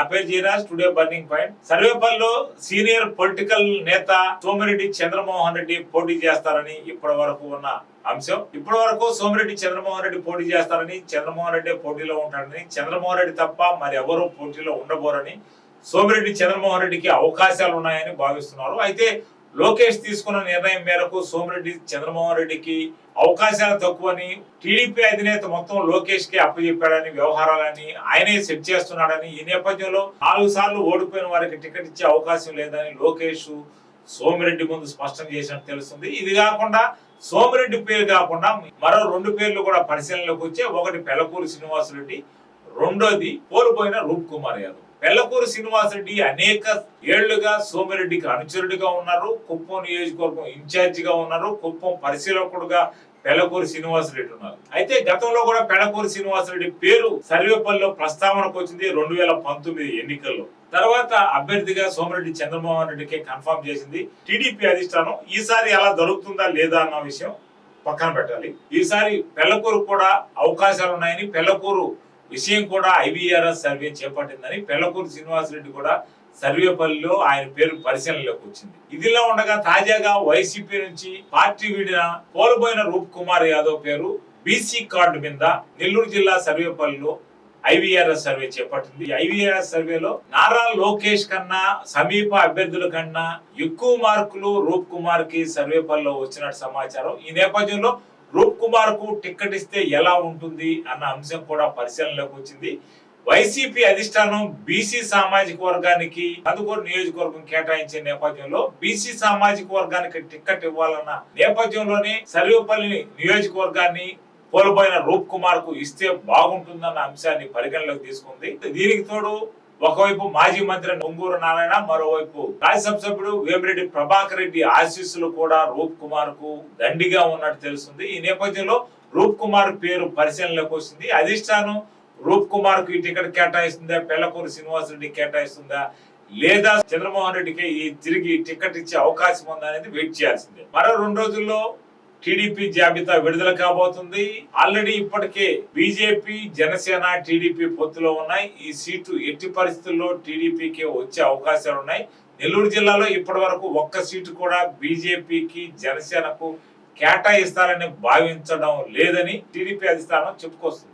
అపేజీరా studio జీరాజ్ burning point సర్వేపల్లిలో senior political నేత సోమిరెడ్డి చంద్రమోహన్ రెడ్డి పోటీ చేస్తారని ఇప్పటి వరకు ఉన్న అంశం. ఇప్పటి వరకు సోమిరెడ్డి చంద్రమోహన్ రెడ్డి పోటీ చేస్తారని చంద్రమోహన్ రెడ్డి పోటీలో ఉంటాడని చంద్రమోహన్ రెడ్డి తప్ప మరి ఎవరు పోటీలో ఉండబోరని సోమిరెడ్డి చంద్రమోహన్ రెడ్డికి అవకాశాలు ఉన్నాయని భావిస్తున్నారు. అయితే లోకేష్ తీసుకున్న నిర్ణయం మేరకు సోమిరెడ్డి చంద్రమోహన్ రెడ్డికి అవకాశాలు తక్కువని టీడీపీ అధినేత మొత్తం లోకేష్కి అప్పచెప్పాడని వ్యవహారాలని ఆయనే సెట్ చేస్తున్నాడని ఈ నేపథ్యంలో నాలుగు సార్లు ఓడిపోయిన వారికి టికెట్ ఇచ్చే అవకాశం లేదని లోకేష్ సోమిరెడ్డి ముందు స్పష్టం చేసినట్టు తెలుస్తుంది. ఇది కాకుండా సోమిరెడ్డి పేరు కాకుండా మరో రెండు పేర్లు కూడా పరిశీలనలోకి వచ్చే ఒకటి పెళ్ళకూరు శ్రీనివాసరెడ్డి రెండోది కోల్పోయిన రూప్ కుమార్ యాదవ్. పెళ్ళకూరు శ్రీనివాసరెడ్డి అనేక ఏళ్ళుగా సోమిరెడ్డికి అనుచరుడిగా ఉన్నారు. కుప్పం నియోజకవర్గం ఇన్ఛార్జిగా ఉన్నారు. కుప్పం పరిశీలకుడుగా పెళ్ళకూరు శ్రీనివాసరెడ్డి ఉన్నారు. అయితే గతంలో కూడా పెళ్ళకూరు శ్రీనివాసరెడ్డి పేరు సర్వేపల్లిలో ప్రస్తావనకు వచ్చింది రెండు వేల పంతొమ్మిది ఎన్నికల్లో. తర్వాత అభ్యర్థిగా సోమిరెడ్డి చంద్రమోహన్ రెడ్డికి కన్ఫర్మ్ చేసింది. టీడీపీ అధిష్టానం ఈసారి అలా దొరుకుతుందా లేదా అన్న విషయం పక్కన పెట్టాలి. ఈసారి పెళ్ళకూరు కూడా అవకాశాలు ఉన్నాయని పెళ్ళకూరు విషయం కూడా ఐవీఆర్ఎస్ సర్వే చేపట్టిందని పెళ్ళకూరు శ్రీనివాసరెడ్డి కూడా సర్వేపల్లిలో ఆయన పేరు పరిశీలనలోకి వచ్చింది. ఇదిలా ఉండగా తాజాగా వైసీపీ నుంచి పార్టీ వీడిన కోల్పోయిన రూప్ కుమార్ యాదవ్ పేరు బీసీ కార్డు మీద నెల్లూరు జిల్లా సర్వేపల్లిలో ఐవీఆర్ఎస్ సర్వే చేపట్టింది. ఐవీఆర్ఎస్ సర్వేలో నారా లోకేష్ కన్నా సమీప అభ్యర్థుల కన్నా ఎక్కువ మార్కులు రూప్ కుమార్కి సర్వేపల్లిలో వచ్చినట్టు సమాచారం. ఈ నేపథ్యంలో రూప్ కుమార్కు టికెట్ ఇస్తే ఎలా ఉంటుంది అన్న అంశం కూడా పరిశీలనలోకి వచ్చింది. వైసీపీ అధిష్టానం బీసీ సామాజిక వర్గానికి కందుకూరు నియోజకవర్గం కేటాయించే నేపథ్యంలో బీసీ సామాజిక వర్గానికి టికెట్ ఇవ్వాలన్న నేపథ్యంలోనే సర్వేపల్లి నియోజకవర్గాన్ని కోల్పోయిన రూప్ కుమార్కు ఇస్తే బాగుంటుందన్న అంశాన్ని పరిగణలోకి తీసుకుంది. దీనికి తోడు ఒకవైపు మాజీ మంత్రి నొంగూరు నారాయణ మరోవైపు రాజ్యసభ సభ్యుడు వేమిరెడ్డి ప్రభాకర్ రెడ్డి ఆశీస్సులు కూడా రూప్ కుమార్కు దండిగా ఉన్నట్టు తెలుస్తుంది. ఈ నేపథ్యంలో రూప్ కుమార్ పేరు పరిశీలనలోకి వస్తుంది. అధిష్టానం రూప్ కుమార్కు ఈ టికెట్ కేటాయిస్తుందా? పెళ్ళకూరు శ్రీనివాసరెడ్డి కేటాయిస్తుందా? లేదా చంద్రమోహన్ రెడ్డికి ఈ తిరిగి టికెట్ ఇచ్చే అవకాశం ఉందా అనేది వెయిట్ చేయాల్సిందే. మరో రెండు రోజుల్లో టీడీపీ జాబితా విడుదల కాబోతుంది. ఆల్రెడీ ఇప్పటికే బీజేపీ జనసేన టీడీపీ పొత్తులో ఉన్నాయి. ఈ సీటు ఎట్టి పరిస్థితుల్లో టీడీపీకి వచ్చే అవకాశాలు ఉన్నాయి. నెల్లూరు జిల్లాలో ఇప్పటి వరకు ఒక్క సీటు కూడా బీజేపీకి జనసేనకు కేటాయిస్తారని భావించడం లేదని టీడీపీ అధిష్టానం చెప్పుకొస్తుంది.